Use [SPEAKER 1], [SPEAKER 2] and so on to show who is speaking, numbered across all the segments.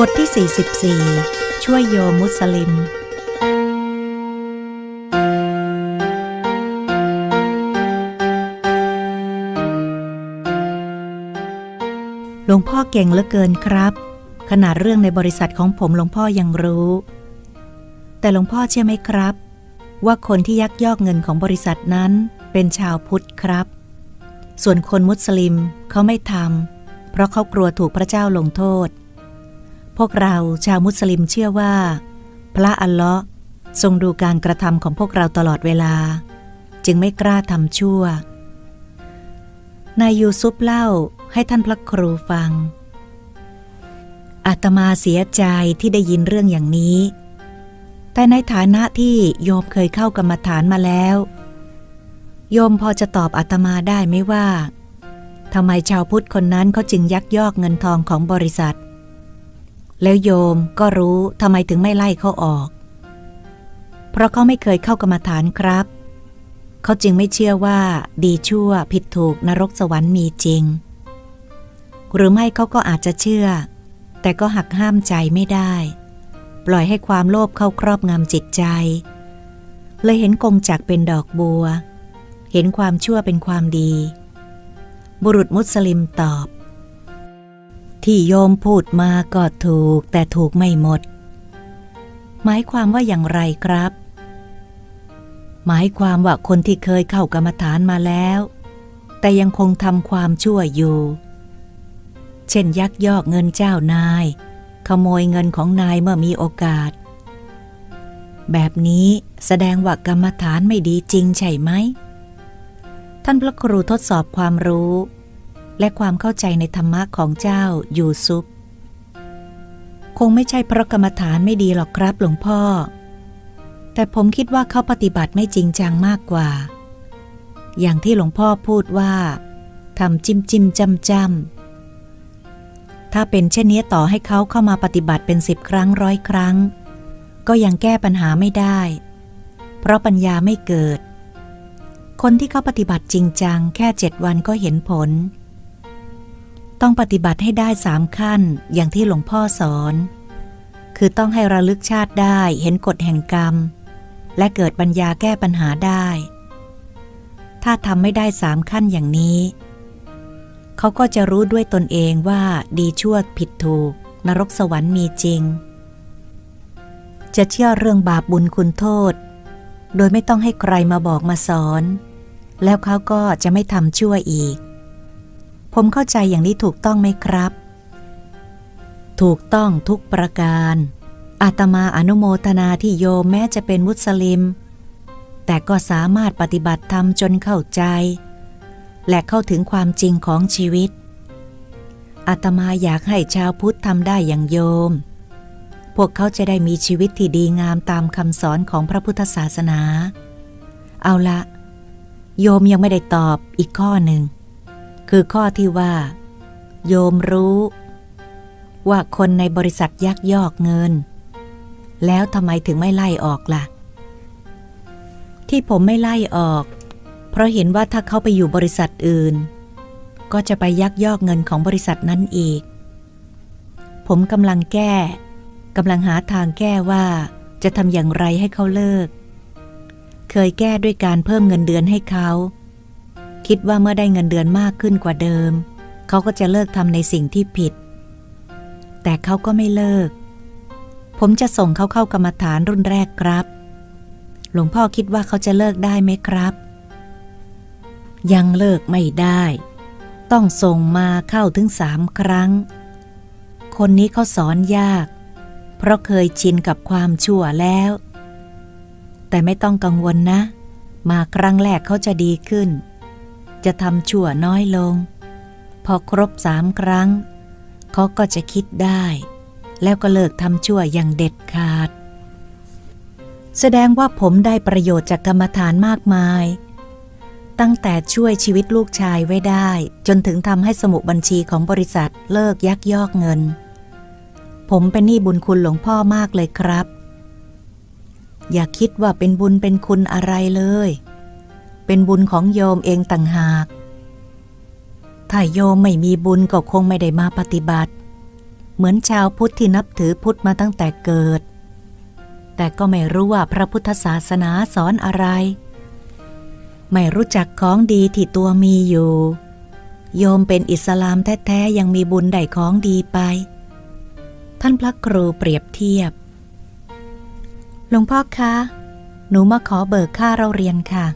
[SPEAKER 1] บทที่ 44 ช่วยโยมมุสลิม หลวงพ่อเก่งเหลือเกินครับ ขนาดเรื่องในบริษัทของผมหลวงพ่อยังรู้ แต่หลวงพ่อเชื่อไหมครับ ว่าคนที่ยักยอกเงินของบริษัทนั้นเป็นชาวพุทธครับ ส่วนคนมุสลิมเขาไม่ทำเพราะเขากลัวถูกพระเจ้าลงโทษ พวกเราชาวมุสลิมเชื่อว่า พระอัลเลาะห์ทรงดูการกระทำของพวกเราตลอดเวลา จึงไม่กล้าทำชั่ว นายยูซุปเล่าให้ท่านพระครูฟัง อาตมาเสียใจที่ได้ยินเรื่องอย่างนี้ แต่ในฐานะที่โยมเคยเข้ากรรมฐานมาแล้ว โยมพอจะตอบอาตมาได้ไหมว่าทำไมชาวพุทธคนนั้นเขาจึงยักยอกเงินทองของบริษัท แล้วโยมก็รู้ทำไมถึงไม่ไล่เขาออก เพราะเขาไม่เคยเข้ากรรมฐานครับ เขาจึงไม่เชื่อว่าดีชั่วผิดถูกนรกสวรรค์มีจริง หรือไม่เขาก็อาจจะเชื่อ แต่ก็หักห้ามใจไม่ได้ ปล่อยให้ความโลภเข้าครอบงำจิตใจ เลยเห็นกงจักรเป็นดอกบัว เห็นความชั่วเป็นความดี บุรุษมุสลิมตอบ ที่โยมพูดมาก็ถูกแต่ถูกไม่หมด หมายความว่าอย่างไรครับ หมายความว่าคนที่เคยเข้ากรรมฐานมาแล้ว แต่ยังคงทำความชั่วอยู่ เช่นยักยอกเงินเจ้านาย ขโมยเงินของนายเมื่อมีโอกาส แบบนี้แสดงว่ากรรมฐานไม่ดีจริงใช่ไหม ท่านพระครูทดสอบความรู้ และความเข้าใจในธรรมะของเจ้ายูซุปคงไม่ใช่เพราะกรรมฐานไม่ดีหรอกครับหลวงพ่อ แต่ผมคิดว่าเขาปฏิบัติไม่จริงจังมากกว่า อย่างที่หลวงพ่อพูดว่าทำจิ้มจิ้มจำจำถ้าเป็นเช่นนี้ต่อให้เขาเข้ามาปฏิบัติเป็นสิบครั้งร้อยครั้ง ก็ยังแก้ปัญหาไม่ได้ เพราะปัญญาไม่เกิด คนที่เขาปฏิบัติจริงจัง แค่เจ็ดวันก็เห็นผล ต้องปฏิบัติให้ได้สามขั้นอย่างที่หลวงพ่อสอน คือต้องให้ระลึกชาติได้เห็นกฎแห่งกรรม และเกิดปัญญาแก้ปัญหาได้ ถ้าทำไม่ได้สามขั้นอย่างนี้ เขาก็จะรู้ด้วยตนเองว่าดีชั่วผิดถูก นรกสวรรค์มีจริง จะเชื่อเรื่องบาปบุญคุณโทษ โดยไม่ต้องให้ใครมาบอกมาสอน แล้วเขาก็จะไม่ทำชั่วอีก ผมเข้าใจอย่างนี้ถูกต้องไหมครับ ถูกต้องทุกประการ อาตมาอนุโมทนาที่โยมแม้จะเป็นมุสลิม แต่ก็สามารถปฏิบัติธรรมจนเข้าใจ และเข้าถึงความจริงของชีวิต อาตมาอยากให้ชาวพุทธทำได้อย่างโยม พวกเขาจะได้มีชีวิตที่ดีงามตามคำสอนของพระพุทธศาสนา เอาละโยมยังไม่ได้ตอบอีกข้อหนึ่ง คือข้อที่ว่า โยมรู้ ว่าคนในบริษัทยักยอกเงิน แล้วทำไมถึงไม่ไล่ออกล่ะ ที่ผมไม่ไล่ออก เพราะเห็นว่าถ้าเขาไปอยู่บริษัทอื่น ก็จะไปยักยอกเงินของบริษัทนั้นอีก ผมกำลังแก้กำลังหาทางแก้ว่าจะทำอย่างไรให้เขาเลิก เคยแก้ด้วยการเพิ่มเงินเดือนให้เขา คิดว่าเมื่อได้เงินเดือนมากขึ้นกว่าเดิม เขาก็จะเลิกทำในสิ่งที่ผิด แต่เขาก็ไม่เลิก ผมจะส่งเขาเข้ากรรมฐานรุ่นแรกครับ หลวงพ่อคิดว่าเขาจะเลิกได้ไหมครับ ยังเลิกไม่ได้ ต้องส่งมาเข้าถึงสามครั้ง คนนี้เขาสอนยาก เพราะเคยชินกับความชั่วแล้ว แต่ไม่ต้องกังวลนะ มาครั้งแรกเขาจะดีขึ้น จะทำชั่วน้อยลง พอครบสามครั้ง เขาก็จะคิดได้ แล้วก็เลิกทำชั่วอย่างเด็ดขาด แสดงว่าผมได้ประโยชน์จากกรรมฐานมากมาย ตั้งแต่ช่วยชีวิตลูกชายไว้ได้ จนถึงทำให้สมุดบัญชีของบริษัทเลิกยักยอกเงิน ผมเป็นหนี้บุญคุณหลวงพ่อมากเลยครับ อย่าคิดว่าเป็นบุญเป็นคุณอะไรเลย เป็นบุญของโยมเองต่างหาก ถ้าโยมไม่มีบุญก็คงไม่ได้มาปฏิบัติ เหมือนชาวพุทธที่นับถือพุทธมาตั้งแต่เกิด แต่ก็ไม่รู้ว่าพระพุทธศาสนาสอนอะไร ไม่รู้จักของดีที่ตัวมีอยู่ โยมเป็นอิสลามแท้ๆยังมีบุญได้ของดีไป ท่านพระครูเปรียบเทียบหลวงพ่อคะ หนูมาขอเบิกค่าเราเรียนค่ะ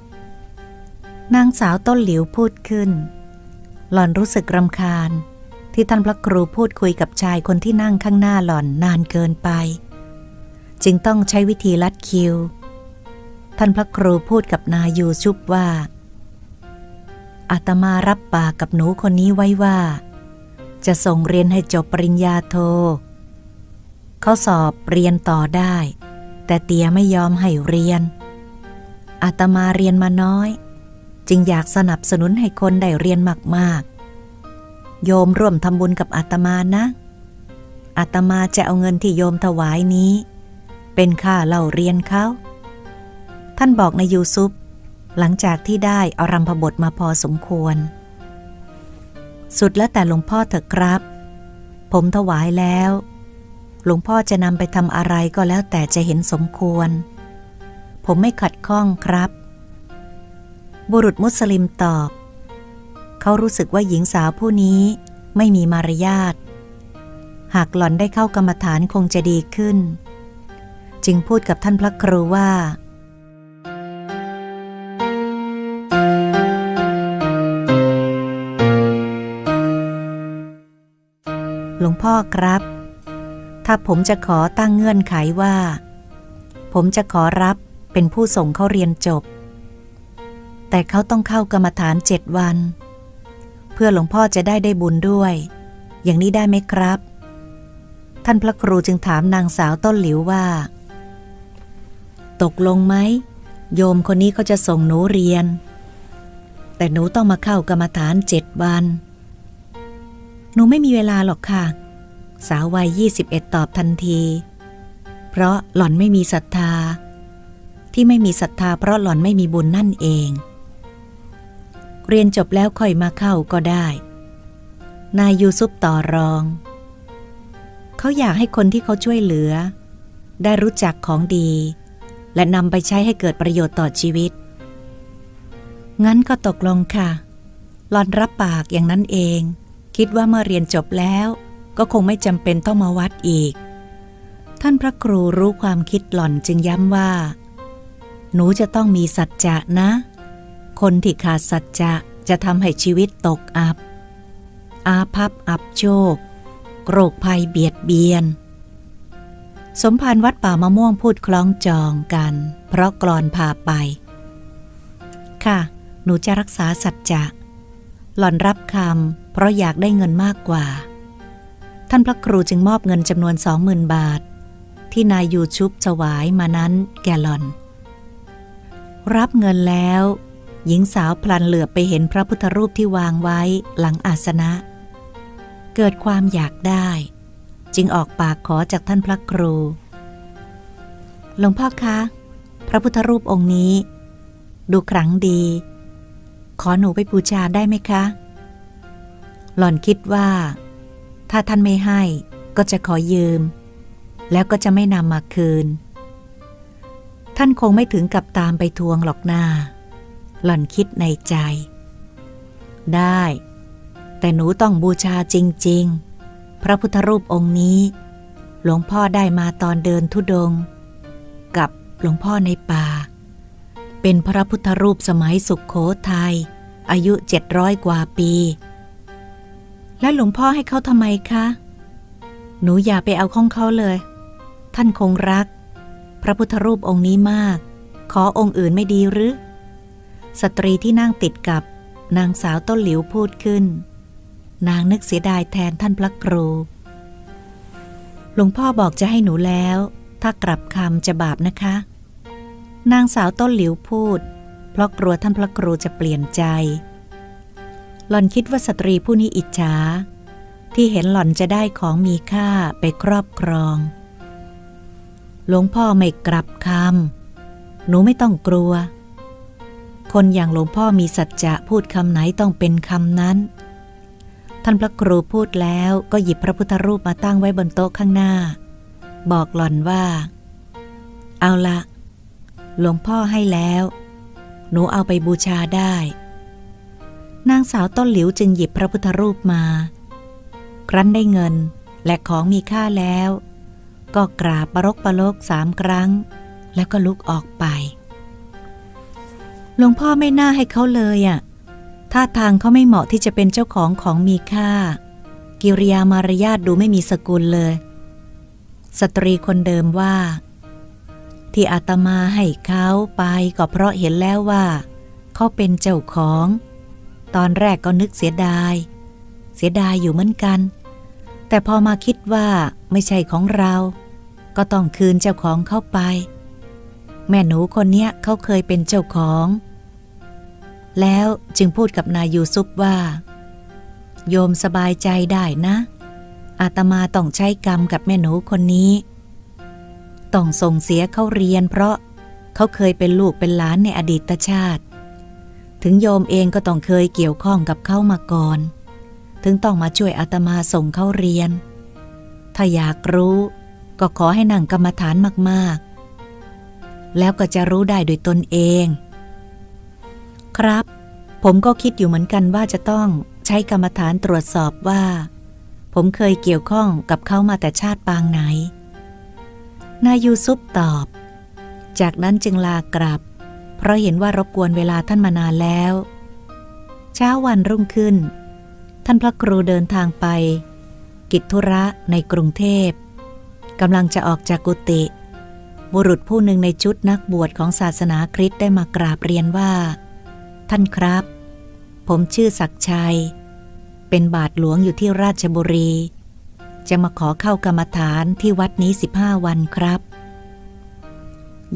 [SPEAKER 1] นางสาวต้นหลิวพูดขึ้น หล่อนรู้สึกรำคาญ ที่ท่านพระครูพูดคุยกับชายคนที่นั่งข้างหน้าหล่อนนานเกินไป จึงต้องใช้วิธีลัดคิว ท่านพระครูพูดกับนายยูชุบว่า อาตมารับปากกับหนูคนนี้ไว้ว่า จะส่งเรียนให้จบปริญญาโท เขาสอบเรียนต่อได้ แต่เตียไม่ยอมให้เรียนอาตมาเรียนมาน้อย จึงอยากสนับสนุนให้คนได้เรียนมากๆ โยมร่วมทำบุญกับอาตมานะ อาตมาจะเอาเงินที่โยมถวายนี้ เป็นค่าเล่าเรียนเขา ท่านบอกในยูซุปหลังจากที่ได้อารัมพบทมาพอสมควร สุดแล้วแต่หลวงพ่อเถอะครับ ผมถวายแล้ว หลวงพ่อจะนำไปทำอะไรก็แล้วแต่จะเห็นสมควร ผมไม่ขัดข้องครับ บุรุษมุสลิมตอบ เขารู้สึกว่าหญิงสาวผู้นี้ไม่มีมารยาท หากหล่อนได้เข้ากรรมฐานคงจะดีขึ้น จึงพูดกับท่านพระครูว่า หลวงพ่อครับ ถ้าผมจะขอตั้งเงื่อนไขว่า ผมจะขอรับเป็นผู้ส่งเขาเรียนจบ แต่เขาต้องเข้ากรรมฐานเจ็ดวัน เพื่อหลวงพ่อจะได้ได้บุญด้วย อย่างนี้ได้ไหมครับ ท่านพระครูจึงถามนางสาวต้นหลิวว่า ตกลงไหมโยมคนนี้เขาจะส่งหนูเรียน แต่หนูต้องมาเข้ากรรมฐานเจ็ดวัน หนูไม่มีเวลาหรอกค่ะ สาววัย 21 ตอบทันที เพราะหล่อนไม่มีศรัทธา ที่ไม่มีศรัทธาเพราะหล่อนไม่มีบุญนั่นเอง เรียนจบแล้วค่อยมาเข้าก็ได้ นายยูซุปต่อรอง เขาอยากให้คนที่เขาช่วยเหลือ ได้รู้จักของดี และนำไปใช้ให้เกิดประโยชน์ต่อชีวิต งั้นก็ตกลงค่ะหลอนรับปากอย่างนั้นเอง คิดว่าเมื่อเรียนจบแล้วก็คงไม่จำเป็นต้องมาวัดอีก ท่านพระครูรู้ความคิดหล่อนจึงย้ำว่า หนูจะต้องมีสัจจะนะ คนที่ขาดสัจจะจะทำให้ชีวิตตกอับ อาภัพอับโชคโรคภัยเบียดเบียน สมภารวัดป่ามะม่วงพูดคล้องจองกัน เพราะกรอนพาไป ค่ะ หนูจะรักษาสัจจะหล่อนรับคำเพราะอยากได้เงินมากกว่า ท่านพระครูจึงมอบเงินจำนวนสองหมื่นบาท ที่นายยูชุบถวายมานั้นแก่หล่อน รับเงินแล้ว หญิงสาวพลันเหลือบไปเห็นพระพุทธรูปที่วางไว้หลังอาสนะ เกิดความอยากได้ จึงออกปากขอจากท่านพระครู หลวงพ่อคะ พระพุทธรูปองค์นี้ ดูขลังดี ขอหนูไปบูชาได้ไหมคะ หล่อนคิดว่า ถ้าท่านไม่ให้ก็จะขอยืม แล้วก็จะไม่นำมาคืน ท่านคงไม่ถึงกับตามไปทวงหรอกนา หล่อนคิดในใจ ได้ แต่หนูต้องบูชาจริง ๆ พระพุทธรูปองค์นี้ หลวงพ่อได้มาตอนเดินทุดง กับหลวงพ่อในป่า เป็นพระพุทธรูปสมัยสุขโขทยัยอายุเจ็ดร้อยกว่าปี และหลวงพ่อให้เขาทำไมคะ หนูอย่าไปเอาของเขาเลย ท่านคงรัก พระพุทธรูปองค์นี้มาก ขอองค์อื่นไม่ดีหรือ สตรีที่นั่งติดกับนางสาวต้นหลิวพูดขึ้น นางนึกเสียดายแทนท่านพระครู หลวงพ่อบอกจะให้หนูแล้ว ถ้ากลับคำจะบาปนะคะ นางสาวต้นหลิวพูด เพราะกลัวท่านพระครูจะเปลี่ยนใจ หล่อนคิดว่าสตรีผู้นี้อิจฉาที่เห็นหล่อนจะได้ของมีค่าไปครอบครอง หลวงพ่อไม่กลับคำหนูไม่ต้องกลัว คนอย่างหลวงพ่อมีสัจจะพูดคำไหนต้องเป็นคำนั้น ท่านพระครูพูดแล้วก็หยิบพระพุทธรูปมาตั้งไว้บนโต๊ะข้างหน้า บอกหล่อนว่า เอาละหลวงพ่อให้แล้ว หนูเอาไปบูชาได้ นางสาวต้นหลิวจึงหยิบพระพุทธรูปมา ครั้นได้เงินและของมีค่าแล้ว ก็กราบประรกประลกสามครั้ง แล้วก็ลุกออกไป หลวงพ่อไม่น่าให้เขาเลยอะ่ะท่าทางเขาไม่เหมาะที่จะเป็นเจ้าของของมีค่า กิริยามารยาทดูไม่มีสกุลเลย สตรีคนเดิมว่า ที่อาตมาให้เขาไปก็เพราะเห็นแล้วว่า เขาเป็นเจ้าของ ตอนแรกก็นึกเสียดาย เสียดายอยู่เหมือนกัน แต่พอมาคิดว่าไม่ใช่ของเรา ก็ต้องคืนเจ้าของเข้าไป แม่หนูคนเนี้ยเขาเคยเป็นเจ้าของ แล้วจึงพูดกับนายยูซุปว่า โยมสบายใจได้นะอาตมาต้องใช้กรรมกับแม่หนูคนนี้ ต้องส่งเสียเขาเรียนเพราะเขาเคยเป็นลูกเป็นหลานในอดีตชาติ ถึงโยมเองก็ต้องเคยเกี่ยวข้องกับเขามาก่อน ถึงต้องมาช่วยอาตมาส่งเขาเรียน ถ้าอยากรู้ก็ขอให้นั่งกรรมฐานมากๆ แล้วก็จะรู้ได้โดยตนเอง ครับ ผมก็คิดอยู่เหมือนกันว่าจะต้องใช้กรรมฐานตรวจสอบว่า ผมเคยเกี่ยวข้องกับเขามาแต่ชาติปางไหน นายยูซุปตอบ จากนั้นจึงลากลับ เพราะเห็นว่ารบกวนเวลาท่านมานานแล้ว เช้าวันรุ่งขึ้น ท่านพระครูเดินทางไป กิจธุระในกรุงเทพกำลังจะออกจากกุฏิ บุรุษผู้หนึ่งในชุดนักบวชของศาสนาคริสต์ได้มากราบเรียนว่า ท่านครับ ผมชื่อศักชัย เป็นบาทหลวงอยู่ที่ราชบุรี จะมาขอเข้ากรรมฐานที่วัดนี้ 15 วันครับ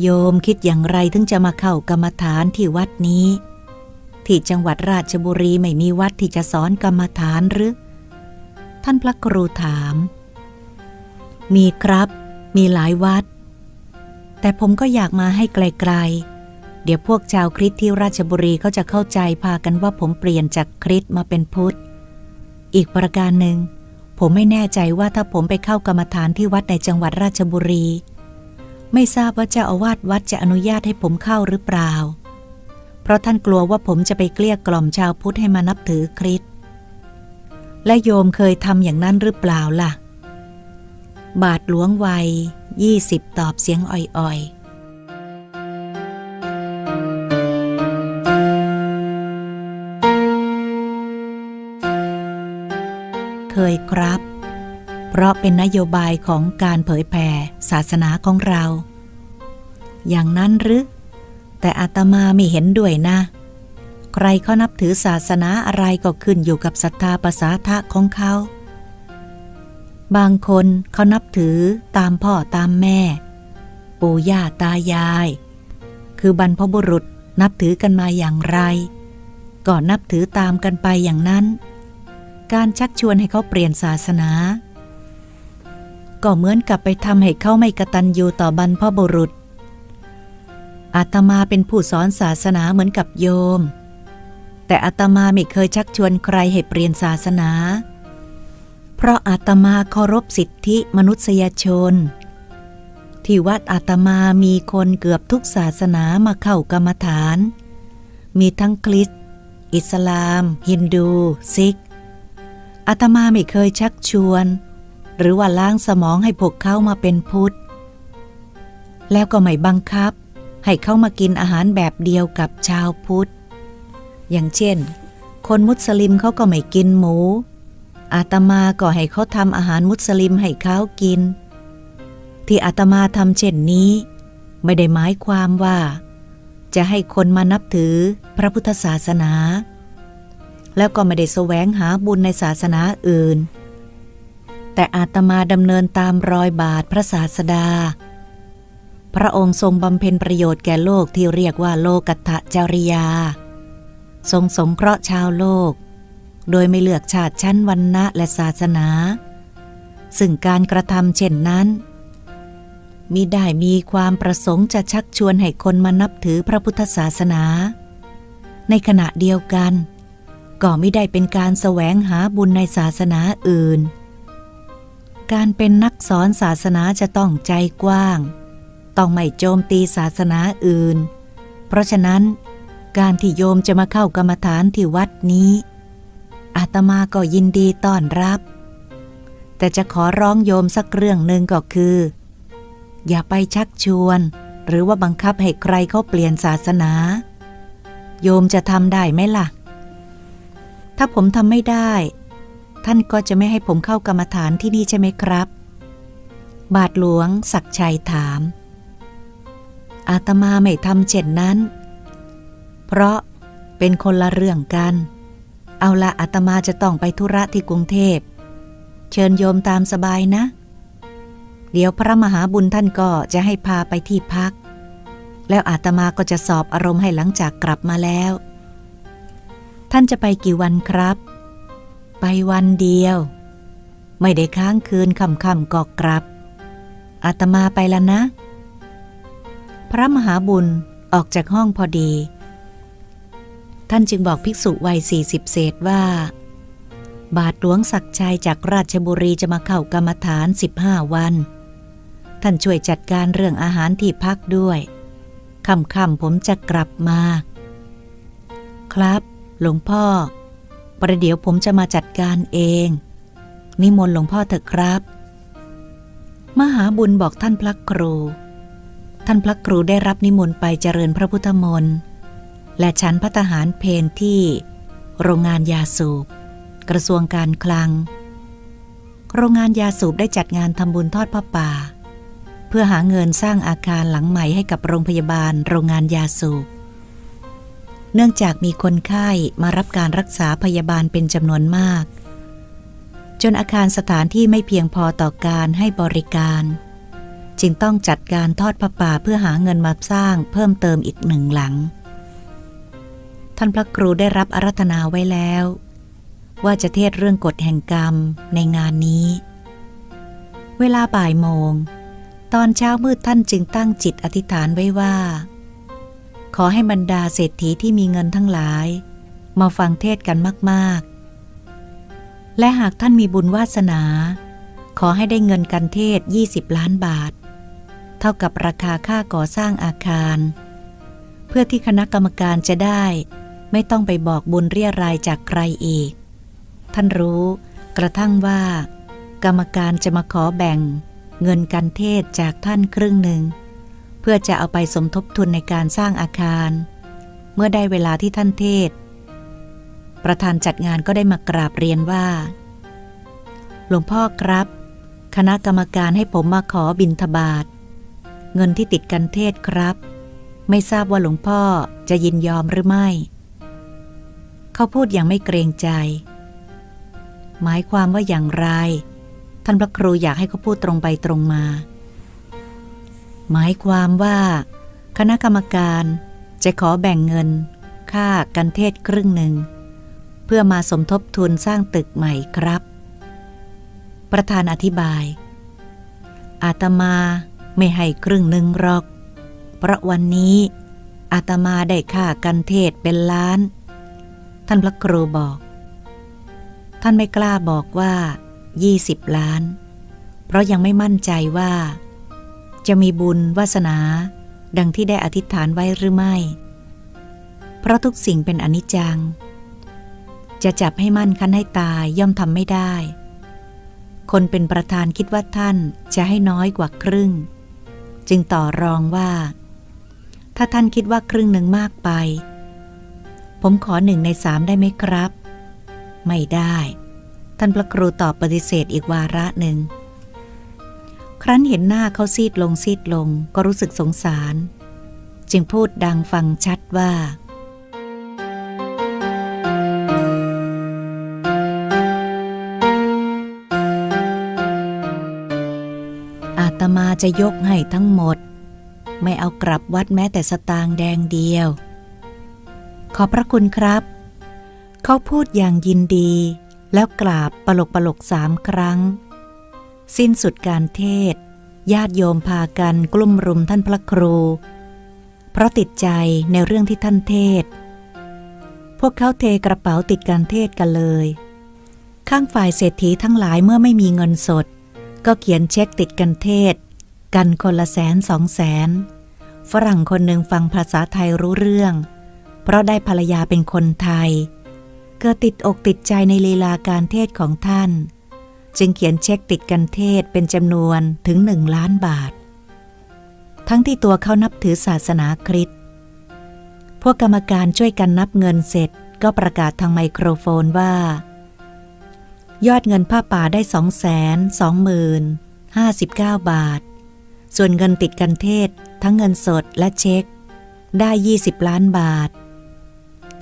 [SPEAKER 1] โยมคิดอย่างไรถึงจะมาเข้ากรรมฐานที่วัดนี้ ที่จังหวัดราชบุรีไม่มีวัดที่จะสอนกรรมฐานหรือ ท่านพระครูถาม มีครับ มีหลายวัด แต่ผมก็อยากมาให้ไกลๆ เดี๋ยวพวกชาวคริสที่ราชบุรีเขาจะเข้าใจพากันว่าผมเปลี่ยนจากคริสมาเป็นพุทธ อีกประการหนึ่ง ผมไม่แน่ใจว่าถ้าผมไปเข้ากรรมฐานที่วัดในจังหวัดราชบุรี ไม่ทราบว่าเจ้าอาวาสวัดจะอนุญาตให้ผมเข้าหรือเปล่า เพราะท่านกลัวว่าผมจะไปเกลี้ยกล่อมชาวพุทธให้มานับถือคริสต์และโยมเคยทำอย่างนั้นหรือเปล่าล่ะ บาทหลวงวัย ยี่สิบตอบเสียงอ่อยๆเคยครับ เพราะเป็นนโยบายของการเผยแผ่ศาสนาของเรา อย่างนั้นหรือ แต่อาตมาไม่เห็นด้วยนะ ใครเขานับถือศาสนาอะไรก็ขึ้นอยู่กับศรัทธาภาษาทะของเขา บางคนเขานับถือตามพ่อตามแม่ ปู่ย่าตายาย คือบรรพบุรุษนับถือกันมาอย่างไร ก็นับถือตามกันไปอย่างนั้น การชักชวนให้เขาเปลี่ยนศาสนา ก็เหมือนกับไปทำให้เขาไม่กระตันยูต่อบรรพบุรุษ อาตมาเป็นผู้สอนศาสนาเหมือนกับโยม แต่อาตมาไม่เคยชักชวนใครให้เปลี่ยนศาสนา เพราะอาตมาเคารพสิทธิมนุษยชน ที่วัดอาตมามีคนเกือบทุกศาสนามาเข้ากรรมฐาน มีทั้งคริสต์อิสลาม ฮินดู ซิกอาตมาไม่เคยชักชวน หรือว่าล้างสมองให้พวกเขามาเป็นพุทธ แล้วก็ไม่บังคับ ให้เขามากินอาหารแบบเดียวกับชาวพุทธ อย่างเช่น คนมุสลิมเขาก็ไม่กินหมู อาตมาก็ให้เขาทำอาหารมุสลิมให้เขากิน ที่อาตมาทำเช่นนี้ ไม่ได้หมายความว่า จะให้คนมานับถือพระพุทธศาสนา แล้วก็ไม่ได้แสวงหาบุญในศาสนาอื่น แต่อาตมาดำเนินตามรอยบาทพระศาสดา พระองค์ทรงบำเพ็ญประโยชน์แก่โลกที่เรียกว่าโลกัตถจริยา ทรงสงเคราะห์ชาวโลก โดยไม่เลือกชาติชั้นวรรณะและศาสนา ซึ่งการกระทำเช่นนั้นมิได้มีความประสงค์จะชักชวนให้คนมานับถือพระพุทธศาสนา ในขณะเดียวกันก็ก็ไม่ได้เป็นการแสวงหาบุญในศาสนาอื่น การเป็นนักสอนศาสนาจะต้องใจกว้าง ต้องไม่โจมตีศาสนาอื่น เพราะฉะนั้น การที่โยมจะมาเข้ากรรมฐานที่วัดนี้ อาตมาก็ยินดีต้อนรับ แต่จะขอร้องโยมสักเรื่องหนึ่งก็คือ อย่าไปชักชวน หรือว่าบังคับให้ใครเขาเปลี่ยนศาสนา โยมจะทำได้ไหมล่ะ ถ้าผมทำไม่ได้ ท่านก็จะไม่ให้ผมเข้ากรรมฐานที่นี่ใช่ไหมครับ บาทหลวงศักชัยถาม อาตมาไม่ทำเช่นนั้น เพราะเป็นคนละเรื่องกัน เอาละอาตมาจะต้องไปธุระที่กรุงเทพ เชิญโยมตามสบายนะ เดี๋ยวพระมหาบุญท่านก็จะให้พาไปที่พัก แล้วอาตมาก็จะสอบอารมณ์ให้หลังจากกลับมาแล้ว ท่านจะไปกี่วันครับ ไปวันเดียว ไม่ได้ค้างคืนค่ำๆก็กลับ อาตมาไปแล้วนะ พระมหาบุญออกจากห้องพอดี ท่านจึงบอกภิกษุวัยสี่สิบเศษว่า บาทหลวงศักชัยจากราชบุรีจะมาเข้ากรรมฐาน15วัน ท่านช่วยจัดการเรื่องอาหารที่พักด้วยค่ำๆผมจะกลับมา ครับ หลวงพ่อ ประเดี๋ยวผมจะมาจัดการเอง นิมนต์หลวงพ่อเถอะครับ มหาบุญบอกท่านพระครู ท่านพระครูได้รับนิมนต์ไปเจริญพระพุทธมนต์ และชั้นพัฒหารเพนที่ โรงงานยาสูบ กระทรวงการคลัง โรงงานยาสูบได้จัดงานทำบุญทอดพระป่า เพื่อหาเงินสร้างอาคารหลังใหม่ให้กับโรงพยาบาลโรงงานยาสูบ เนื่องจากมีคนไข้มารับการรักษาพยาบาลเป็นจำนวนมาก จนอาคารสถานที่ไม่เพียงพอต่อการให้บริการจึงต้องจัดการทอดพระป่าเพื่อหาเงินมาสร้างเพิ่มเติมอีกหนึ่งหลัง ท่านพระครูได้รับอารัธนาไว้แล้ว ว่าจะเทศเรื่องกฎแห่งกรรมในงานนี้ เวลาบ่ายโมง ตอนเช้ามืดท่านจึงตั้งจิตอธิษฐานไว้ว่า ขอให้บรรดาเศรษฐีที่มีเงินทั้งหลาย มาฟังเทศกันมากๆ และหากท่านมีบุญวาสนา ขอให้ได้เงินกันเทศ 20 ล้านบาท เท่ากับราคาค่าก่อสร้างอาคาร เพื่อที่คณะกรรมการจะได้ ไม่ต้องไปบอกบุญเรียรายจากใครอีก ท่านรู้กระทั่งว่า กรรมการจะมาขอแบ่ง เงินกันเทศจากท่านครึ่งหนึ่ง เพื่อจะเอาไปสมทบทุนในการสร้างอาคาร เมื่อได้เวลาที่ท่านเทศ ประธานจัดงานก็ได้มากราบเรียนว่า หลวงพ่อครับ คณะกรรมการให้ผมมาขอบิณฑบาตเงินที่ติดกันเทศครับ ไม่ทราบว่าหลวงพ่อจะยินยอมหรือไม่ เขาพูดอย่างไม่เกรงใจ หมายความว่าอย่างไร ท่านพระครูอยากให้เขาพูดตรงไปตรงมา หมายความว่า คณะกรรมการจะขอแบ่งเงิน ค่ากันเทศครึ่งหนึ่ง เพื่อมาสมทบทุนสร้างตึกใหม่ครับ ประธานอธิบาย อาตมาไม่ให้ครึ่งหนึ่งหรอก เพราะวันนี้อาตมาได้ค่ากันเทศเป็นล้าน ท่านพระครูบอก ท่านไม่กล้าบอกว่า 20 ล้าน เพราะยังไม่มั่นใจว่า จะมีบุญวาสนา ดังที่ได้อธิษฐานไว้หรือไม่ เพราะทุกสิ่งเป็นอนิจจัง จะจับให้มั่นคันให้ตายย่อมทำไม่ได้ คนเป็นประธานคิดว่าท่านจะให้น้อยกว่าครึ่ง จึงต่อรองว่า ถ้าท่านคิดว่าครึ่งหนึ่งมากไป ผมขอหนึ่งในสามได้ไหมครับ ไม่ได้ ท่านพระครูตอบปฏิเสธอีกวาระหนึ่ง ครั้นเห็นหน้าเขาซีดลงซีดลงก็รู้สึกสงสาร จึงพูดดังฟังชัดว่าอาตมาจะยกให้ทั้งหมด ไม่เอากลับวัดแม้แต่สตางค์แดงเดียว ขอพระคุณครับ เขาพูดอย่างยินดี แล้วกราบปลกปลกสามครั้ง สิ้นสุดการเทศ ญาติโยมพากันกลุ่มรุมท่านพระครู เพราะติดใจในเรื่องที่ท่านเทศ พวกเขาเทกระเป๋าติดกันเทศกันเลย ข้างฝ่ายเศรษฐีทั้งหลายเมื่อไม่มีเงินสด ก็เขียนเช็คติดกันเทศ กันคนละแสนสองแสน ฝรั่งคนหนึ่งฟังภาษาไทยรู้เรื่อง เพราะได้ภรรยาเป็นคนไทย เกิดติดอกติดใจในลีลาการเทศของท่าน จึงเขียนเช็คติดกันเทศเป็นจำนวนถึงหนึ่งล้านบาท ทั้งที่ตัวเขานับถือศาสนาคริสต์พวกกรรมการช่วยกันนับเงินเสร็จก็ประกาศทางไมโครโฟนว่า ยอดเงินผ้าป่าได้สองแสนสองหมื่นห้าสิบเก้าบาท ส่วนเงินติดกันเทศ ทั้งเงินสดและเช็ค ได้ 20 ล้านบาท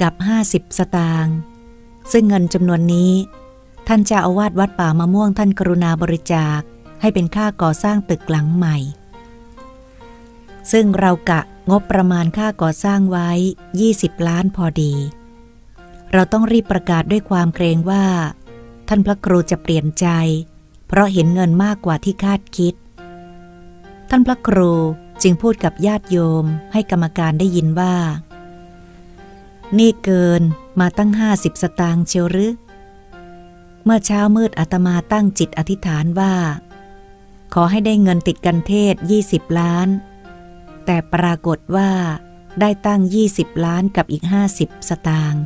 [SPEAKER 1] กับ 50 สตางค์ซึ่งเงินจำนวนนี้ ท่านเจ้าอาวาสวัดป่ามะม่วงท่านกรุณาบริจาคให้เป็นค่าก่อสร้างตึกหลังใหม่ ซึ่งเรากะงบประมาณค่าก่อสร้างไว้ 20 ล้านพอดี เราต้องรีบประกาศด้วยความเกรงว่า ท่านพระครูจะเปลี่ยนใจ เพราะเห็นเงินมากกว่าที่คาดคิด ท่านพระครูจึงพูดกับญาติโยมให้กรรมการได้ยินว่า นี่เกินมาตั้งห้าสิบสตางค์เชียวหรือ เมื่อเช้ามืดอาตมาตั้งจิตอธิษฐานว่า ขอให้ได้เงินติดกันเทศ20ล้าน แต่ปรากฏว่าได้ตั้ง20ล้านกับอีก50สตางค์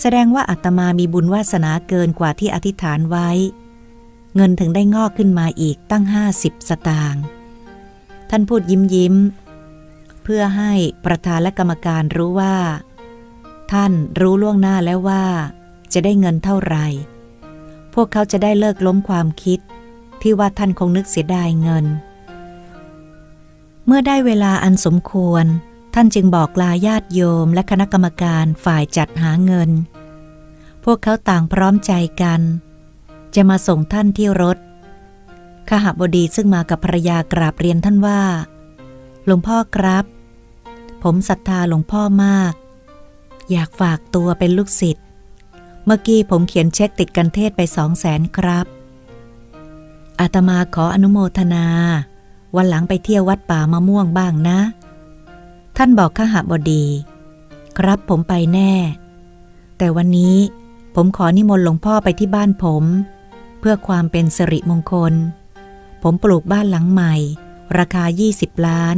[SPEAKER 1] แสดงว่าอาตมามีบุญวาสนาเกินกว่าที่อธิษฐานไว้ เงินถึงได้งอกขึ้นมาอีกตั้ง50สตางค์ท่านพูดยิ้มยิ้ม เพื่อให้ประธานและกรรมการรู้ว่า ท่านรู้ล่วงหน้าแล้วว่า จะได้เงินเท่าไหร่ พวกเขาจะได้เลิกล้มความคิด ที่ว่าท่านคงนึกเสียดายเงิน เมื่อได้เวลาอันสมควร ท่านจึงบอกลาญาติโยมและคณะกรรมการฝ่ายจัดหาเงิน พวกเขาต่างพร้อมใจกัน จะมาส่งท่านที่รถขหบดีซึ่งมากับภรรยากราบเรียนท่านว่า หลวงพ่อครับ ผมศรัทธาหลวงพ่อมาก อยากฝากตัวเป็นลูกศิษย์ เมื่อกี้ผมเขียนเช็คติดกันเทศไปสองแสนครับ อาตมาขออนุโมทนา วันหลังไปเที่ยววัดป่ามะม่วงบ้างนะ ท่านบอกขหบดี ครับผมไปแน่ แต่วันนี้ผมขอนิมนต์หลวงพ่อไปที่บ้านผม เพื่อความเป็นสิริมงคล ผมปลูกบ้านหลังใหม่ ราคา 20 ล้าน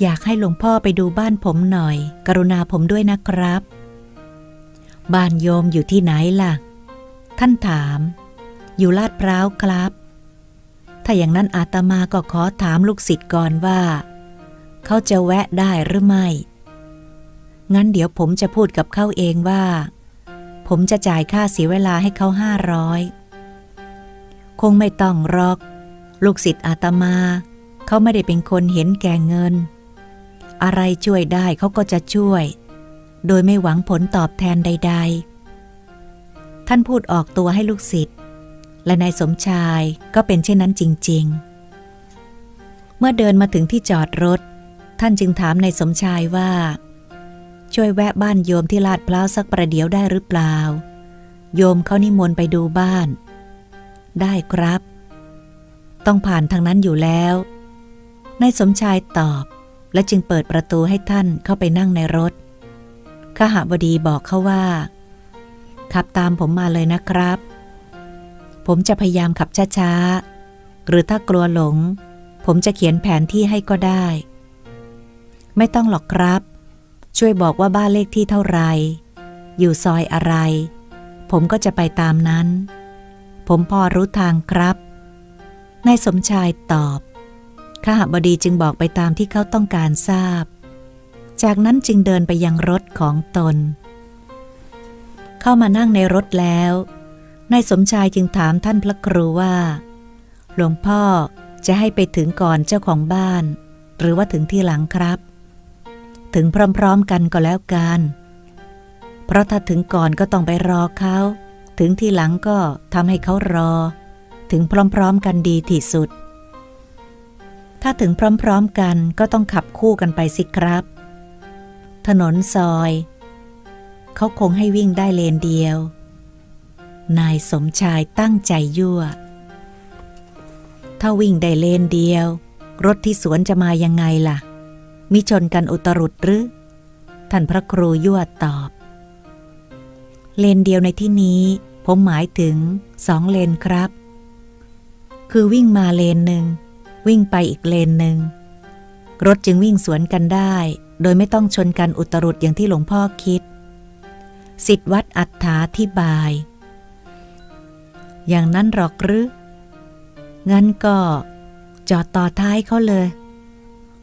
[SPEAKER 1] อยากให้หลวงพ่อไปดูบ้านผมหน่อย กรุณาผมด้วยนะครับ บ้านโยมอยู่ที่ไหนล่ะ ท่านถาม อยู่ลาดพร้าวครับ ถ้าอย่างนั้นอาตมาก็ขอถามลูกศิษย์ก่อนว่า เขาจะแวะได้หรือไม่ งั้นเดี๋ยวผมจะพูดกับเขาเองว่า ผมจะจ่ายค่าเสียเวลาให้เขาห้าร้อยคงไม่ต้องรอก ลูกศิษย์อาตมา เขาไม่ได้เป็นคนเห็นแก่เงิน อะไรช่วยได้เขาก็จะช่วย โดยไม่หวังผลตอบแทนใด ๆ ท่านพูดออกตัวให้ลูกศิษย์และนายสมชายก็เป็นเช่นนั้นจริง ๆ เมื่อเดินมาถึงที่จอดรถ ท่านจึงถามนายสมชายว่า ช่วยแวะบ้านโยมที่ลาดพร้าวสักประเดี๋ยวได้หรือเปล่า โยมเขานิมนต์ไปดูบ้าน ได้ครับ ต้องผ่านทางนั้นอยู่แล้วนายสมชายตอบ และจึงเปิดประตูให้ท่านเข้าไปนั่งในรถขหบดีบอกเขาว่า ขับตามผมมาเลยนะครับ ผมจะพยายามขับช้าๆ หรือถ้ากลัวหลง ผมจะเขียนแผนที่ให้ก็ได้ ไม่ต้องหรอกครับ ช่วยบอกว่าบ้านเลขที่เท่าไหรอยู่ซอยอะไร ผมก็จะไปตามนั้น ผมพอรู้ทางครับ นายสมชายตอบ ข้าบดีจึงบอกไปตามที่เขาต้องการทราบ จากนั้นจึงเดินไปยังรถของตน เข้ามานั่งในรถแล้ว นายสมชายจึงถามท่านพระครูว่า หลวงพ่อจะให้ไปถึงก่อนเจ้าของบ้าน หรือว่าถึงที่หลังครับ ถึงพร้อมๆกันก็แล้วกัน เพราะถ้าถึงก่อนก็ต้องไปรอเขา ถึงที่หลังก็ทำให้เขารอ ถึงพร้อมๆกันดีที่สุด ถ้าถึงพร้อมๆกันก็ต้องขับคู่กันไปสิครับ ถนนซอย เขาคงให้วิ่งได้เลนเดียว นายสมชายตั้งใจยั่ว ถ้าวิ่งได้เลนเดียว รถที่สวนจะมายังไงล่ะ มิชนกันอุตรุดหรือ ท่านพระครูยั่วตอบ เลนเดียวในที่นี้ ผมหมายถึงสองเลนครับ คือวิ่งมาเลนหนึ่ง วิ่งไปอีกเลนหนึ่งรถจึงวิ่งสวนกันได้ โดยไม่ต้องชนกันอุตรุดอย่างที่หลวงพ่อคิด สิทธวัดอัฏฐาที่บาย อย่างนั้นหรอกหรือ งั้นก็จอดต่อท้ายเขาเลย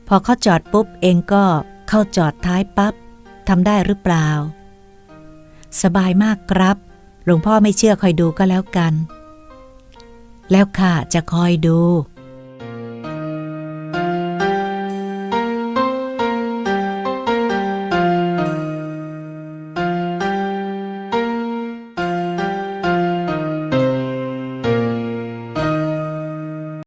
[SPEAKER 1] พอเขาจอดปุ๊บเองก็เข้าจอดท้ายปับ๊บทำได้หรือเปล่า สบายมากครับ หลวงพ่อไม่เชื่อคอยดูก็แล้วกัน แล้วข้าจะคอยดู